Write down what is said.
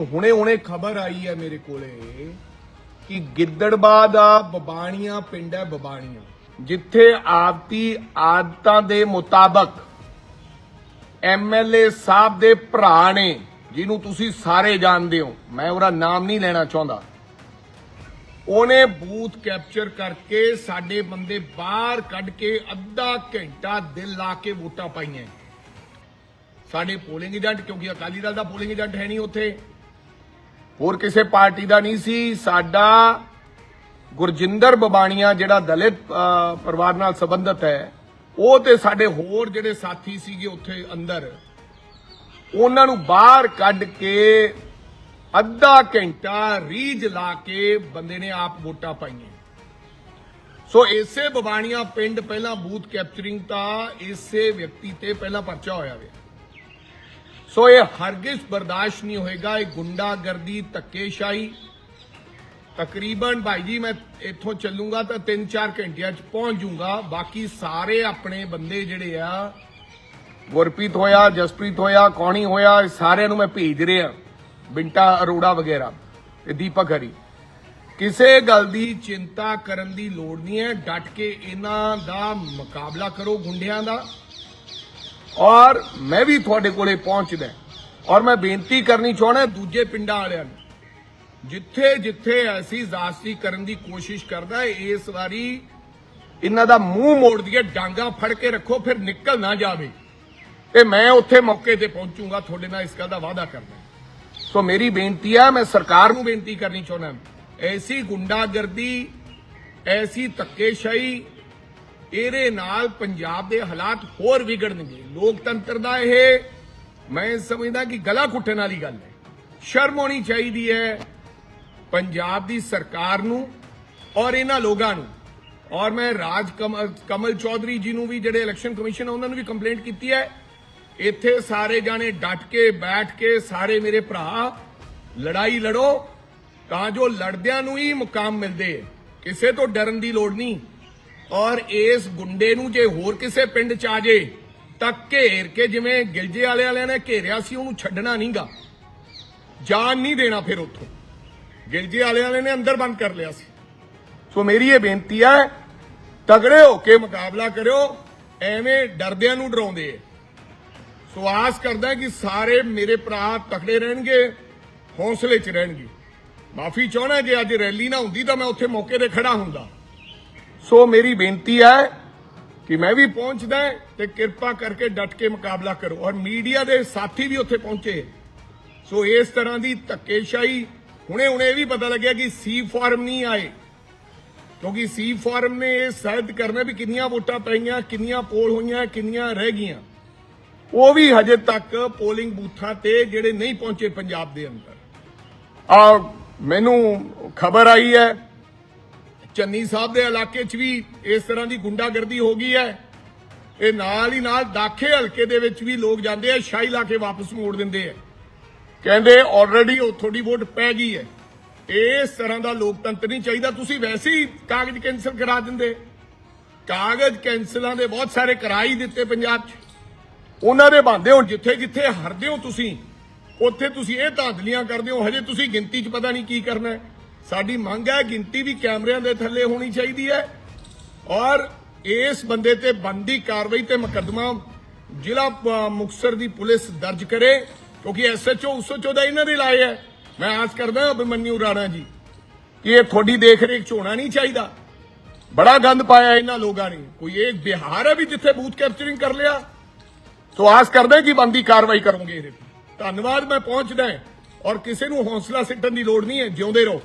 ਹੁਣੇ ਹੁਣੇ ਖਬਰ ਆਈ ਹੈ ਮੇਰੇ ਕੋਲੇ ਕਿ ਗਿੱਦੜਬਾ ਦਾ ਬਬਾਣੀਆਂ ਪਿੰਡ ਹੈ ਬਬਾਣੀਆਂ ਜਿੱਥੇ ਆਪਤੀ ਆਦਤਾਂ ਦੇ ਮੁਤਾਬਕ ਐਮਐਲਏ ਸਾਹਿਬ ਦੇ ਭਰਾ ਨੇ, ਜਿਹਨੂੰ ਤੁਸੀਂ ਸਾਰੇ ਜਾਣਦੇ ਹੋ, ਮੈਂ ਉਹਦਾ ਨਾਮ ਨਹੀਂ ਲੈਣਾ ਚਾਹੁੰਦਾ, ਉਹਨੇ ਬੂਥ ਕੈਪਚਰ ਕਰਕੇ ਸਾਡੇ ਬੰਦੇ ਬਾਹਰ ਕੱਢ ਕੇ ਅੱਧਾ ਘੰਟਾ ਦਿਲ ਲਾ ਕੇ ਵੋਟਾਂ ਪਾਈਆਂ। ਸਾਡੇ ਪੋਲਿੰਗ ਏਜੰਟ, ਕਿਉਂਕਿ ਅਕਾਲੀ ਦਲ ਦਾ ਪੋਲਿੰਗ ਏਜੰਟ ਹੈ ਨਹੀਂ ਉੱਥੇ। ਹੋਰ ਕਿਸੇ ਪਾਰਟੀ ਦਾ ਨਹੀਂ ਸੀ। ਸਾਡਾ ਗੁਰਜਿੰਦਰ ਬਬਾਣੀਆਂ ਜਿਹੜਾ ਦਲਿਤ ਪਰਿਵਾਰ ਨਾਲ ਸੰਬੰਧਿਤ ਹੈ, ਉਹ ਤੇ ਸਾਡੇ ਹੋਰ ਜਿਹੜੇ ਸਾਥੀ ਸੀਗੇ ਉੱਥੇ ਅੰਦਰ, ਉਹਨਾਂ ਨੂੰ ਬਾਹਰ ਕੱਢ ਕੇ ਅੱਧਾ ਘੰਟਾ ਰੀਝ ਲਾ ਕੇ ਬੰਦੇ ਨੇ ਆਪ ਵੋਟਾਂ ਪਾਈਆਂ। ਸੋ ਇਸੇ ਬਬਾਣੀਆਂ ਪਿੰਡ ਪਹਿਲਾਂ ਬੂਥ ਕੈਪਚਰਿੰਗ ਤਾਂ ਇਸੇ ਵਿਅਕਤੀ ਤੇ ਪਹਿਲਾਂ ਪਰਚਾ ਹੋਇਆ ਵੇ। ਸੋ ਇਹ ਹਰਗਿਜ਼ ਬਰਦਾਸ਼ਤ ਨਹੀਂ ਹੋਏਗਾ, ਇਹ ਗੁੰਡਾਗਰਦੀ, ਧੱਕੇਸ਼ਾਹੀ। ਤਕਰੀਬਨ ਭਾਈ ਜੀ, ਮੈਂ ਇੱਥੋਂ ਚੱਲੂੰਗਾ ਤਾਂ 3-4 ਘੰਟਿਆਂ 'ਚ ਪਹੁੰਚ ਜਾਊਂਗਾ ਬਾਕੀ ਸਾਰੇ ਆਪਣੇ ਬੰਦੇ ਜਿਹੜੇ ਆ, ਗੁਰਪ੍ਰੀਤ ਹੋਇਆ, ਜਸਪ੍ਰੀਤ ਹੋਇਆ, ਕੌਣੀ ਹੋਇਆ, ਇਹ ਸਾਰਿਆਂ ਨੂੰ ਮੈਂ ਭੇਜ ਰਿਹਾ। ਬਿੰਟਾ ਅਰੋੜਾ ਵਗੈਰਾ ਤੇ ਦੀਪਕ ਹਰੀ। ਕਿਸੇ ਗੱਲ ਦੀ ਚਿੰਤਾ ਕਰਨ ਦੀ ਲੋੜ ਨਹੀਂ ਹੈ। ਡਟ ਕੇ ਇਹਨਾਂ ਦਾ ਮੁਕਾਬਲਾ ਕਰੋ ਗੁੰਡਿਆਂ ਦਾ। ਔਰ ਮੈਂ ਵੀ ਤੁਹਾਡੇ ਕੋਲੇ ਪਹੁੰਚਦਾ ਔਰ ਮੈਂ ਬੇਨਤੀ ਕਰਨੀ ਚਾਹਣਾ ਦੂਜੇ ਪਿੰਡਾਂ ਵਾਲਿਆਂ ਨੂੰ, ਜਿੱਥੇ ਜਿੱਥੇ ਐਸੀ ਜ਼ਾਸਤੀ ਕਰਨ ਦੀ ਕੋਸ਼ਿਸ਼ ਕਰਦਾ ਇਸ ਵਾਰੀ ਇਹਨਾਂ ਦਾ ਮੂੰਹ ਮੋੜ ਦਈਏ ਡਾਂਗਾ ਫੜ ਕੇ ਰੱਖੋ, ਫਿਰ ਨਿਕਲ ਨਾ ਜਾਵੇ। ਤੇ ਮੈਂ ਉੱਥੇ ਮੌਕੇ ਤੇ ਪਹੁੰਚੂਗਾ, ਤੁਹਾਡੇ ਨਾਲ ਇਸ ਗੱਲ ਦਾ ਵਾਅਦਾ ਕਰਦਾ ਸੋ ਮੇਰੀ ਬੇਨਤੀ ਆ, ਮੈਂ ਸਰਕਾਰ ਨੂੰ ਬੇਨਤੀ ਕਰਨੀ ਚਾਹੁੰਦਾ ਐਸੀ ਗੁੰਡਾਗਰਦੀ, ਐਸੀ ਧੱਕੇਸ਼ਾਹੀ ਇਹਦੇ ਨਾਲ ਪੰਜਾਬ ਦੇ ਹਾਲਾਤ ਹੋਰ ਵਿਗੜਨਗੇ। ਲੋਕਤੰਤਰ ਦਾ ਇਹ, ਮੈਂ ਸਮਝਦਾ ਕਿ ਗਲਾ ਘੁੱਟਣ ਵਾਲੀ ਗੱਲ ਹੈ। ਸ਼ਰਮ ਹੋਣੀ ਚਾਹੀਦੀ ਹੈ ਪੰਜਾਬ ਦੀ ਸਰਕਾਰ ਨੂੰ ਔਰ ਇਹਨਾਂ ਲੋਕਾਂ ਨੂੰ। ਔਰ ਮੈਂ ਰਾਜ ਕਮਲ ਕਮਲ ਚੌਧਰੀ ਜੀ ਨੂੰ ਵੀ, ਜਿਹੜੇ ਇਲੈਕਸ਼ਨ ਕਮਿਸ਼ਨ ਆ, ਉਹਨਾਂ ਨੂੰ ਵੀ ਕੰਪਲੇਂਟ ਕੀਤੀ ਹੈ। ਇੱਥੇ ਸਾਰੇ ਜਾਣੇ ਡਟ ਕੇ, ਬੈਠ ਕੇ, ਸਾਰੇ ਮੇਰੇ ਭਰਾ, ਲੜਾਈ ਲੜੋ, ਤਾਂ ਜੋ ਲੜਦਿਆਂ ਨੂੰ ਹੀ ਮੁਕਾਮ ਮਿਲਦੇ। ਕਿਸੇ ਤੋਂ ਡਰਨ ਦੀ ਲੋੜ ਨਹੀਂ। ਔਰ ਇਸ ਗੁੰਡੇ ਨੂੰ ਜੇ ਹੋਰ ਕਿਸੇ ਪਿੰਡ ਚ ਆ ਜੇ, ਤਾਂ ਘੇਰ ਕੇ ਜਿਵੇਂ ਗਿਲਜੇ ਵਾਲੇ ਵਾਲਿਆਂ ਨੇ ਘੇਰਿਆ ਸੀ, ਉਹਨੂੰ ਛੱਡਣਾ ਨਹੀਂਗਾ। ਜਾਨ ਨਹੀਂ ਦੇਣਾ ਫਿਰ ਉੱਥੋਂ। ਗਿਲਜੇ ਵਾਲੇ ਵਾਲੇ ਨੇ ਅੰਦਰ ਬੰਦ ਕਰ ਲਿਆ ਸੀ। ਸੋ ਮੇਰੀ ਇਹ ਬੇਨਤੀ ਹੈ, ਤਗੜੇ ਹੋ ਕੇ ਮੁਕਾਬਲਾ ਕਰਿਓ, ਐਵੇਂ ਡਰਦਿਆਂ ਨੂੰ ਡਰਾਉਂਦੇ ਐ ਸੋ ਆਸ ਕਰਦਾ ਕਿ ਸਾਰੇ ਮੇਰੇ ਭਰਾ ਤਕੜੇ ਰਹਿਣਗੇ, ਹੌਸਲੇ 'ਚ ਰਹਿਣਗੇ। ਮਾਫੀ ਚਾਹਣਾ ਜੇ ਅੱਜ ਰੈਲੀ ਨਾ ਹੁੰਦੀ ਤਾਂ ਮੈਂ ਉੱਥੇ ਮੌਕੇ ਤੇ ਖੜਾ ਹੁੰਦਾ। ਸੋ ਮੇਰੀ ਬੇਨਤੀ ਹੈ ਕਿ ਮੈਂ ਵੀ ਪਹੁੰਚਦਾ ਤੇ ਕਿਰਪਾ ਕਰਕੇ ਡਟ ਕੇ ਮੁਕਾਬਲਾ ਕਰੋ। ਔਰ ਮੀਡੀਆ ਦੇ ਸਾਥੀ ਵੀ ਉੱਥੇ ਪਹੁੰਚੇ। ਸੋ ਇਸ ਤਰ੍ਹਾਂ ਦੀ ਧੱਕੇਸ਼ਾਹੀ ਹੁਣੇ ਹੁਣੇ ਇਹ ਵੀ ਪਤਾ ਲੱਗਿਆ ਕਿ ਸੀ ਫਾਰਮ ਨਹੀਂ ਆਏ। ਕਿਉਂਕਿ ਸੀ ਫਾਰਮ ਨੇ ਇਹ ਸਾਬਤ ਕਰਨਾ ਵੀ ਕਿੰਨੀਆਂ ਵੋਟਾਂ ਪਈਆਂ, ਕਿੰਨੀਆਂ ਪੋਲ ਹੋਈਆਂ, ਕਿੰਨੀਆਂ ਰਹਿ ਗਈਆਂ। ਉਹ ਵੀ ਹਜੇ ਤੱਕ ਪੋਲਿੰਗ ਬੂਥਾਂ ਤੇ ਜਿਹੜੇ ਨਹੀਂ ਪਹੁੰਚੇ ਪੰਜਾਬ ਦੇ ਅੰਦਰ। ਆ, ਮੈਨੂੰ ਖਬਰ ਆਈ ਹੈ ਚੰਨੀ ਸਾਹਿਬ ਦੇ ਇਲਾਕੇ 'ਚ ਵੀ ਇਸ ਤਰ੍ਹਾਂ ਦੀ ਗੁੰਡਾਗਰਦੀ ਹੋ ਗਈ ਹੈ। ਇਹ ਨਾਲ ਹੀ ਨਾਲ ਦਾਖੇ ਹਲਕੇ ਦੇ ਵਿੱਚ ਵੀ ਲੋਕ ਜਾਂਦੇ ਆ, ਸ਼ਾਹੀ ਲਾ ਕੇ ਵਾਪਸ ਮੋੜ ਦਿੰਦੇ ਆ। ਕਹਿੰਦੇ ਆਲਰੇਡੀ ਉਹ ਤੁਹਾਡੀ ਵੋਟ ਪੈ ਗਈ ਹੈ। ਇਸ ਤਰ੍ਹਾਂ ਦਾ ਲੋਕਤੰਤਰ ਨਹੀਂ ਚਾਹੀਦਾ। ਤੁਸੀਂ ਵੈਸੇ ਹੀ ਕਾਗਜ਼ ਕੈਂਸਲ ਕਰਾ ਦਿੰਦੇ। ਕਾਗਜ਼ ਕੈਂਸਲਾਂ ਦੇ ਬਹੁਤ ਸਾਰੇ ਕਰਾ ਦਿੱਤੇ ਪੰਜਾਬ 'ਚ। ਉਹਨਾਂ ਦੇ ਬੰਦੇ ਹੁਣ ਜਿੱਥੇ ਜਿੱਥੇ ਹਰਦੇ ਹੋ ਤੁਸੀਂ, ਉੱਥੇ ਤੁਸੀਂ ਇਹ ਧਾਂਦਲੀਆਂ ਕਰਦੇ ਹੋ। ਹਜੇ ਤੁਸੀਂ ਗਿਣਤੀ 'ਚ ਪਤਾ ਨਹੀਂ ਕੀ ਕਰਨਾ ਹੈ। ਸਾਡੀ ਮੰਗ ਹੈ ਗਿਣਤੀ ਵੀ ਕੈਮਰਿਆਂ ਦੇ ਥੱਲੇ ਹੋਣੀ ਚਾਹੀਦੀ ਹੈ ਔਰ ਇਸ ਬੰਦੇ ਤੇ ਬੰਦੀ ਕਾਰਵਾਈ ਤੇ ਮੁਕੱਦਮਾ ਜ਼ਿਲ੍ਹਾ ਅ, ਮੁਕਤਸਰ ਦੀ ਪੁਲਿਸ ਦਰਜ ਕਰੇ ਕਿਉਂਕਿ ਐਸਐਚਓ ਉਸਓਚਓ ਦਾ ਇਹਨਾਂ ਦੇ ਲਾਏ ਹੈ। ਮੈਂ ਆਸ ਕਰਦਾ ਅਭਿਮਨਿਊ ਰਾਣਾ ਜੀ ਕਿ ਇਹ ਤੁਹਾਡੀ ਦੇਖ ਰੇਖ ਚ ਹੋਣਾ ਨਹੀਂ ਚਾਹੀਦਾ। ਬੜਾ ਗੰਦ ਪਾਇਆ ਇਹਨਾਂ ਲੋਕਾਂ ਨੇ। ਕੋਈ ਇਹ ਬਿਹਾਰ ਹੈ ਵੀ ਜਿੱਥੇ ਬੂਥ ਕੈਪਚਰਿੰਗ ਕਰ ਲਿਆ? ਸੋ ਆਸ ਕਰਦਾ ਕਿ ਬੰਦੀ ਕਾਰਵਾਈ ਕਰੋਗੇ ਇਹਦੇ ਧੰਨਵਾਦ ਮੈਂ ਪਹੁੰਚਦਾ ਔਰ ਕਿਸੇ ਨੂੰ ਹੌਸਲਾ ਸਿੱਟਣ ਦੀ ਲੋੜ ਨਹੀਂ ਹੈ ਜਿਉਂਦੇ ਰਹੋ।